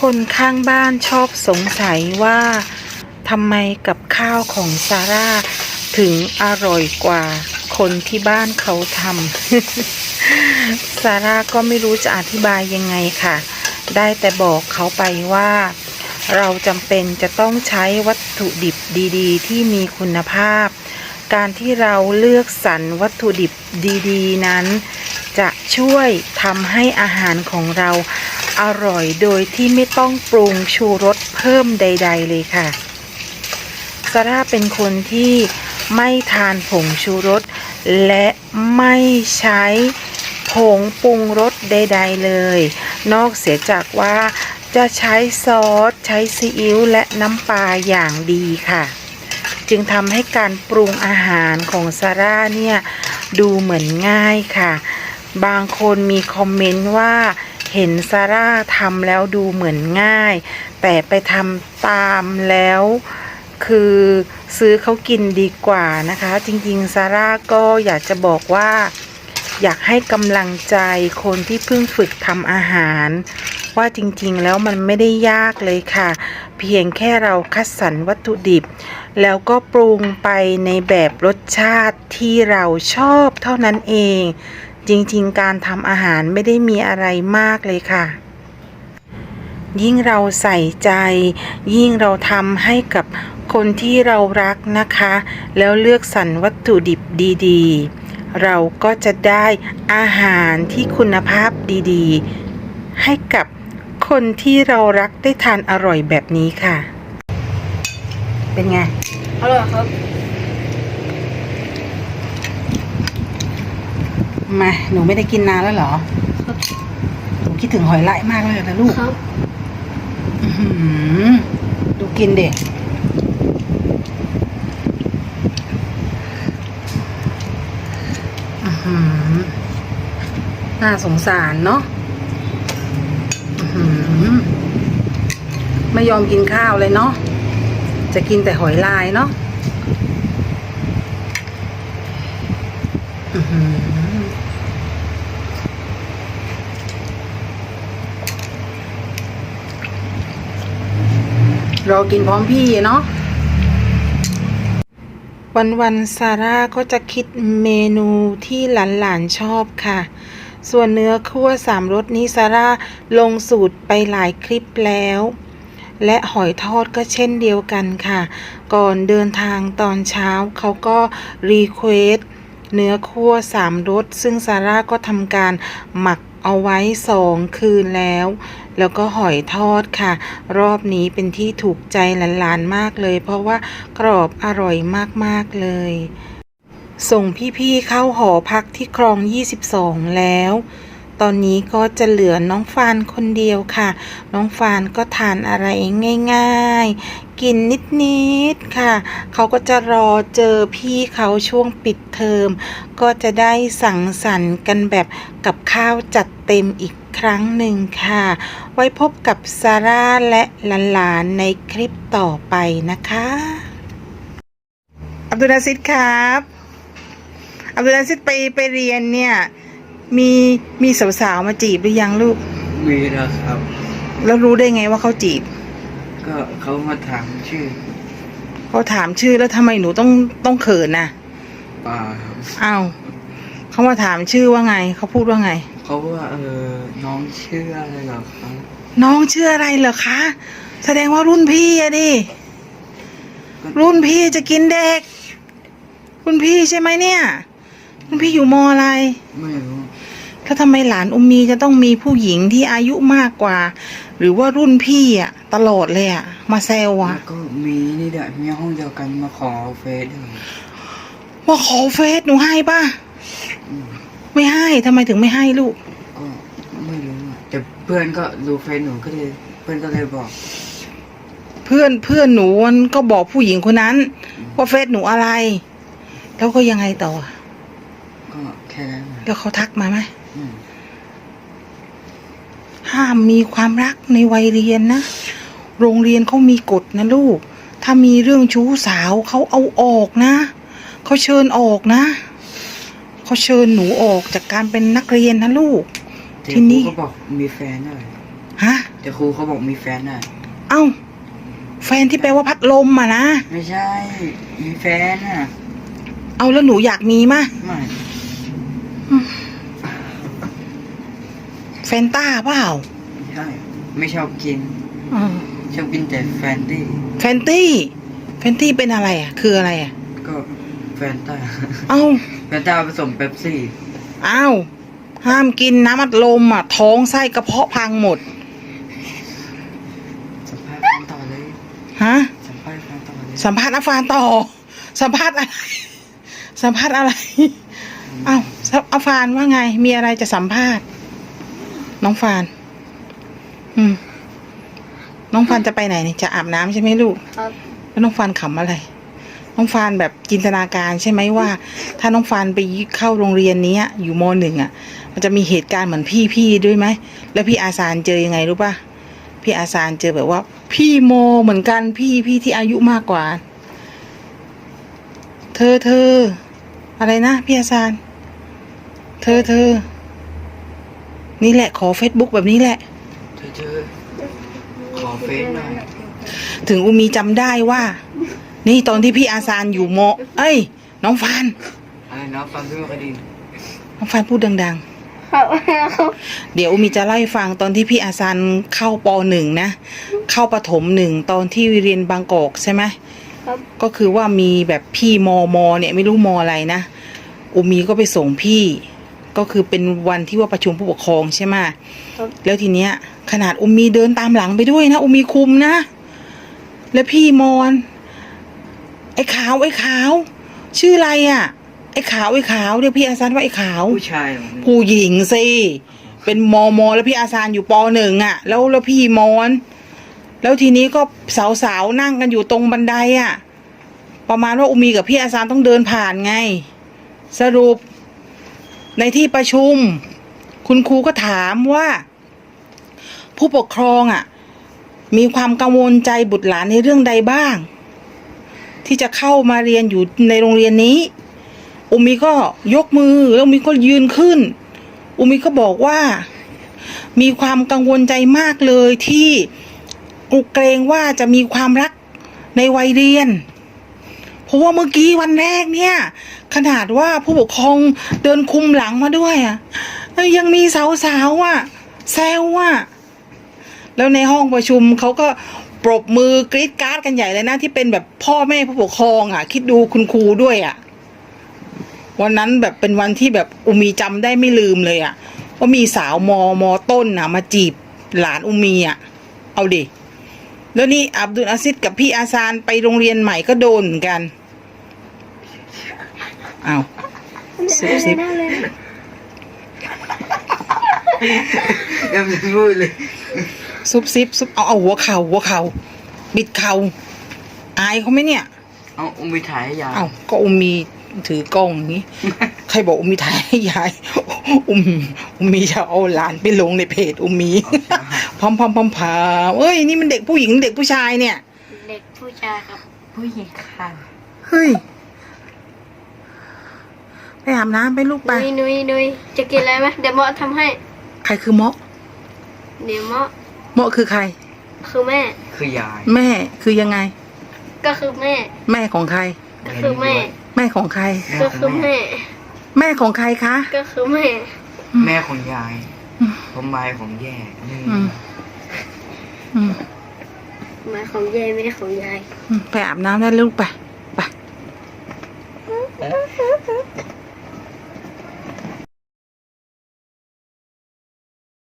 คนข้างบ้านชอบสงสัยว่าทำไมกับข้าวของซาร่าถึงอร่อยกว่าคนที่บ้านเขาทำ ซาร่าก็ไม่รู้จะอธิบายยังไงค่ะ ได้แต่บอกเขาไปว่า เราจำเป็นจะต้องใช้วัตถุดิบดีๆ ที่มีคุณภาพ การที่เราเลือกสรรวัตถุดิบดีๆ นั้น จะช่วยทำให้อาหารของเรา อร่อยโดยที่ไม่ต้องปรุงชูรสเพิ่มใด ๆ เลยค่ะซาร่าเป็นคนที่ไม่ทานผงชูรส และไม่ใช้ผงปรุงรสใด ๆ เลย นอกเสียจากว่าจะใช้ซอส ใช้ซีอิ๊วและน้ำปลาอย่างดีค่ะ จึงทำให้การปรุงอาหารของซาร่าเนี่ย ดูเหมือนง่ายค่ะ บางคนมีคอมเมนต์ว่า เห็นซาร่าทำแล้วดูเหมือนง่าย แต่ไปทำตามแล้ว คือซื้อเขากินดีกว่านะคะ จริงๆซาร่าก็อยากจะบอกว่า อยากให้กำลังใจคนที่เพิ่งฝึกทำอาหาร ว่าจริงๆแล้วมันไม่ได้ยากเลยค่ะ เพียงแค่เราคัดสรรวัตถุดิบ แล้วก็ปรุงไปในแบบรสชาติที่เราชอบเท่านั้นเอง จริงๆ การทำอาหารไม่ได้มีอะไรมากเลยค่ะ ยิ่งเราใส่ใจ ยิ่งเราทำให้กับคนที่เรารักนะคะ แล้วเลือกสรรวัตถุดิบดีๆ เราก็จะได้อาหารที่คุณภาพดีๆ ให้กับคนที่เรารักได้ทานอร่อยแบบนี้ค่ะ เป็นไง อร่อยครับ มา หนูไม่ได้กินนานแล้วเหรอ ครับหนูคิดถึงหอยลายมากเลยนะลูกครับอื้อหือดูกินเด็กน่าสงสารเนาะอื้อหือไม่ยอมกินข้าวเลยเนาะ จะกินแต่หอยลายเนาะอื้อหือ รอกินพร้อมพี่เนาะวันวันซาร่าก็จะคิดเมนูที่หลานๆชอบค่ะ ส่วนเนื้อคั่วสามรสนี้ซาร่าลงสูตรไปหลายคลิปแล้ว และหอยทอดก็เช่นเดียวกันค่ะ ก่อนเดินทางตอนเช้าเขาก็รีเควสเนื้อคั่วสามรสซึ่งซาร่าก็ทำการหมักเอาไว้สองคืนแล้ว แล้วก็หอยทอดค่ะ รอบนี้เป็นที่ถูกใจหลานๆมากเลย เพราะว่ากรอบอร่อยมากๆเลย ส่งพี่ๆเข้าหอพักที่คลอง 22 แล้วตอนนี้ก็จะเหลือน้องฟานคนเดียวค่ะ น้องฟานก็ทานอะไรง่ายๆ กินนิดๆค่ะ เขาก็จะรอเจอพี่เขาช่วงปิดเทอม ก็จะได้สังสรรค์กันแบบกับข้าวจัดเต็มอีก ครั้งหนึ่งค่ะ ไว้พบกับซาร่าและหลานๆในคลิปต่อไปนะคะ อับดุลอาซิดครับ อับดุลอาซิดไปไปเรียนเนี่ย มีมีสาวๆมาจีบหรือยังลูก มีแล้วครับ แล้วรู้ได้ไงว่าเขาจีบ ก็เขามาถามชื่อเขาถามชื่อแล้วทำไมหนูต้องต้องเขินน่ะป่าครับ อ้าวเขามาถามชื่อว่าไง เขาพูดว่าไง เขาว่าเออน้องชื่ออะไรเหรอครับน้องชื่ออะไรเหรอคะ แสดงว่ารุ่นพี่อะดิ รุ่นพี่จะกินเด็ก รุ่นพี่ใช่ไหมเนี่ย รุ่นพี่อยู่มอะไรไม่รู้แล้วทำไมหลานอุมมีจะต้องมีผู้หญิงที่อายุมากกว่า หรือว่ารุ่นพี่อะตลอดเลยอะมาแซวแล้อะวก็มีนี่ด้วยมีห้องเดียวกันมาขอเฟซด้วยว่าขอเฟซหนูให้ป่ะอืม ไม่ให้ทำไมถึงไม่ให้ลูก ก็ไม่รู้อะแต่เพื่อนก็ดูเฟซหนูก็เลยเพื่อนก็เลยบอกเพื่อนเพื่อนหนูมันก็บอกผู้หญิงคนนั้น ว่าเฟซหนูอะไร แล้วก็ยังไงต่อก็แค่นั้นแหละแล้วเขาทักมาไหมอืมห้ามมีความรักในวัยเรียนนะโรงเรียนเขามีกฎนะลูก ถ้ามีเรื่องชู้สาวเขาเอาออกนะเขาเชิญออกนะ เขาเชิญหนูออกจากการเป็นนักเรียนนะลูกแต่ทีนี้ครูก็บอกมีแฟนด้วยฮะแต่แต่ครูเขาบอกมีแฟนน่ะเอ้า แฟนที่แปลว่าพัดลมอะนะ ไม่ใช่ มีแฟนน่ะเอาแล้วหนูอยากมีมะไม่แฟนต้าเปล่าไม่ใช่ไม่ชอบกิน อืมชอบกินแต่แฟนตี้แฟนตี้ แฟนตี้เป็นอะไรอะ คืออะไรอะ ก็แฟนต้าเอ้า แฟนต้าผสมเป๊ปซี่เอ้าห้ามกินน้ำอัดลมอะ ท้องไส้กระเพาะพังหมด สัมภาษณ์แฟนต่อเลย ฮะ สัมภาษณ์แฟนต่อเลยสัมภาษณ์อาฟานต่อ สัมภาษณ์อะไร สัมภาษณ์อะไรเอ้าอาฟานว่าไง มีอะไรจะสัมภาษณ์ น้องฟาน อืม น้องฟานจะไปไหนเนี่ยจะอาบน้ำใช่ไหมลูก ครับ แล้วน้องฟานขำอะไร น้องฟานแบบจินตนาการใช่ไหมว่า ถ้าน้องฟานไปเข้าโรงเรียนเนี้ยอยู่มหนึ่งอะ มันจะมีเหตุการณ์เหมือนพี่พี่ด้วยไหมแล้วพี่อาซานเจอยังไงรู้ป่ะพี่อาซานเจอแบบว่า พี่โมเหมือนกันพี่พี่ที่อายุมากกว่า เธอเธออะไรนะพี่อาซานเธอเธอนี่แหละขอเฟซบุ๊กแบบนี้แหละเธอเธอขอเฟซหน่อยถึงอุมีจำได้ว่า นี่ตอนที่พี่อาซานอยู่โม เอ้ย น้องฟานอะไรนะฟังด้วยคดีน้องฟานพูดดังครับๆเดี๋ยวอุมีจะเล่าให้ฟังตอนที่พี่อาซานเข้าปหนึ่งนะ เข้าประถมหนึ่งตอนที่เรียนบางกอกใช่ไหมครับ ก็คือว่ามีแบบพี่มอมอเนี่ยไม่รู้มออะไรนะ อุมีก็ไปส่งพี่ ก็คือเป็นวันที่ว่าประชุมผู้ปกครองใช่ไหมครับ แล้วทีเนี้ย ขนาดอุมีเดินตามหลังไปด้วยนะ อุมีคุมนะ แล้วพี่มอน ไอ้ขาวไอ้ขาว ชื่ออะไรอะ ไอ้ขาวไอ้ขาวเรียกพี่อาซานว่าไอ้ขาว ผู้ชายเหรอผู้หญิงสิเป็นมอมอแล้วพี่อาซานอยู่ปหนึ่งอะ แล้วแล้วพี่มอน แล้วทีนี้ก็สาวๆนั่งกันอยู่ตรงบันไดอะ ประมาณว่าอุมีกับพี่อาซานต้องเดินผ่านไง สรุป ในที่ประชุม คุณครูก็ถามว่า ผู้ปกครองอะ มีความกังวลใจบุตรหลานในเรื่องใดบ้าง ที่จะเข้ามาเรียนอยู่ในโรงเรียนนี้อุมิก็ยกมือแล้วอุมิก็ยืนขึ้น อุมิก็บอกว่า มีความกังวลใจมากเลยที่อุเกรงว่าจะมีความรักในวัยเรียน เพราะว่าเมื่อกี้วันแรกเนี่ย ขนาดว่าผู้ปกครองเดินคุมหลังมาด้วยอะยยังมีสาวๆอะแซวอะแล้วในห้องประชุมเขาก็ ปรบมือกรี๊ดกราร์ดกันใหญ่เลยนะที่เป็นแบบพ่อแม่ผู้ปกครองอะ คิดดูคุณครูด้วยอะ วันนั้นแบบเป็นวันที่แบบอุมีจำได้ไม่ลืมเลยอะ่ะว่ามีสาวมอมอต้นน่ะมาจีบหลานอุมีอะ่ะ เอาดิแล้วนี่อับดุลอาซิดกับพี่อาซานไปโรงเรียนใหม่ก็โดนเหมือนกันเอาสิบสิบได้เลยนะยังไม่พูดเลย ซุบซิบซุบเอาเอาหัวเข่าหัวเข่าบิดเข่าอายเขาไหมเนี่ย เอาอุ้มไปถ่ายให้ยาย เอาก็อุมีถือกล้องอย่างนี้ ใครบอกอุมีถ่ายให้ยาย อุมอุมีจะเอาหลานไปลงในเพจอุมีพร้อมพร้อมพร้อมพาเอ้ยนี่มันเด็กผู้หญิงเด็กผู้ชายเนี่ย เด็กผู้ชายครับ ผู้หญิงค่ะเฮ้ยไปอาบน้ำไปลูกไป นุยนุยนุยจะกินอะไรไหมเดี๋ยวหมอทำให้ ใครคือเมาะเดี๋ยวหมอ เมาะคือใคร คือแม่ คือยายแม่คือยังไง ก็คือแม่ แม่ของใคร ก็คือแม่ แม่ของใคร ก็คือแม่ แม่ของใครคะ ก็คือแม่ แม่ของยายอืมผมมายของแย่นี่อืมอืมแม่ของยายแม่ของยาย อืมไปอาบน้ำได้ลูกไปไป